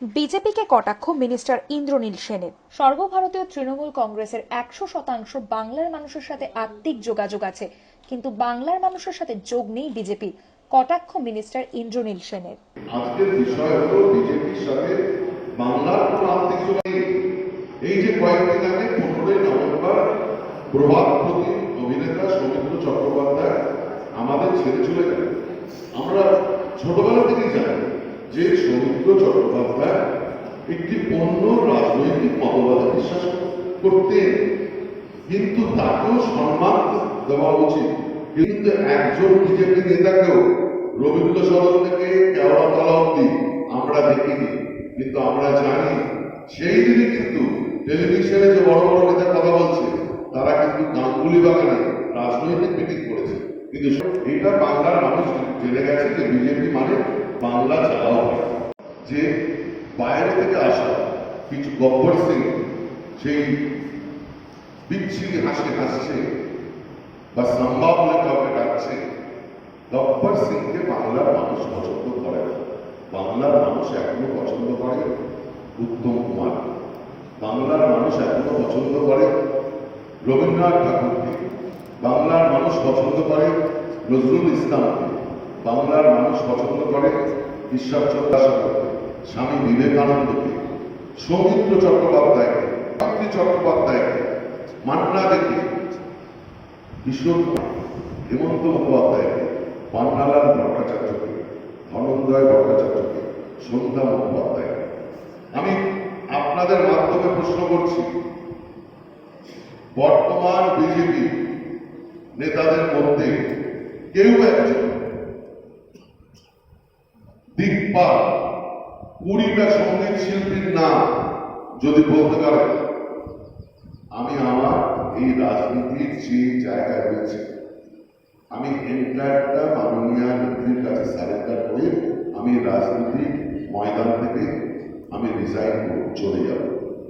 বিজেপিকে কটাক্ষ মিনিস্টার ইন্দ্রনীল সেনের। সর্বভারতীয় তৃণমূল কংগ্রেসের একশো শতাংশ বাংলার মানুষের সাথে আত্মিক যোগাযোগ আছে, কিন্তু বাংলার মানুষের সাথে যোগ নেই বিজেপি, কটাক্ষ মিনিস্টার ইন্দ্রনীল সেনের। আজকের বিষয় হলো বিজেপির সাথে বাংলার কোন নেই। এই যে কয়েকদিন আগে পনেরোই নভেম্বর অভিনেতা সৌমিত্র চট্টোপাধ্যায় আমাদের ছেড়ে চলে আমরা ছোটবেলা থেকেই জানি যে সৌমিত্র চট্টোপাধ্যায় একটি অন্য রাজনৈতিক মতবাদে বিশ্বাস করতেন কিন্তু তাকেও সম্মান দেওয়া উচিত। কিন্তু একজন বিজেপি নেতাকেও রবীন্দ্র সদন থেকে কেওড়াতলা অব্দি আমরা দেখিনি। কিন্তু আমরা জানি, সেই দিনই কিন্তু টেলিভিশনে যে বড় বড় নেতা কথা বলছে, তারা কিন্তু গাঙ্গুলি বাগানে রাজনৈতিক মিটিং করেছে। কিন্তু এটা বাংলার মানুষ জেনে গেছে যে বিজেপি মানে বাংলা চালাও হয়। যে বাইরে থেকে আসা কিছু গব্বর সিং, সেই বিচ্ছিরি হাসি হাসছে বা সাম্বা বলে কাউকে ডাকছে, গব্বর সিংকে বাংলার মানুষ পছন্দ করে না। বাংলার মানুষ এখনও পছন্দ করে উত্তম কুমার। বাংলার মানুষ এখনও পছন্দ করে রবীন্দ্রনাথ ঠাকুরকে। বাংলার মানুষ পছন্দ করে নজরুল ইসলামকে। বাংলার মানুষ পছন্দ করে ঈশ্বরচন্দ্র দাসকে স্বামী বিবেকানন্দকে সৌমিত্র চট্টোপাধ্যায়কে শান্তি চট্টোপাধ্যায়কে মান্না দেখে কিশোর হেমন্ত মুখোপাধ্যায়কে পান্নালাল ভট্টাচার্যকে ধনঞ্জয় ভট্টাচার্যকে সন্ধ্যা মুখোপাধ্যায়কে আমি আপনাদের মাধ্যমে প্রশ্ন করছি, বর্তমান বিজেপি নেতাদের মধ্যে কেউ একজন দিকপাল কুড়িটা সংগীত শিল্পীর নাম যদি বলতে পারে আমি আমার এই রাজনীতির যে জায়গায় রয়েছে, আমি এন্টায়ারটা মাননীয় নেত্রীর কাছে সারেন্ডার করে আমি রাজনীতির ময়দান থেকে আমি রিজাইন করে চলে যাব।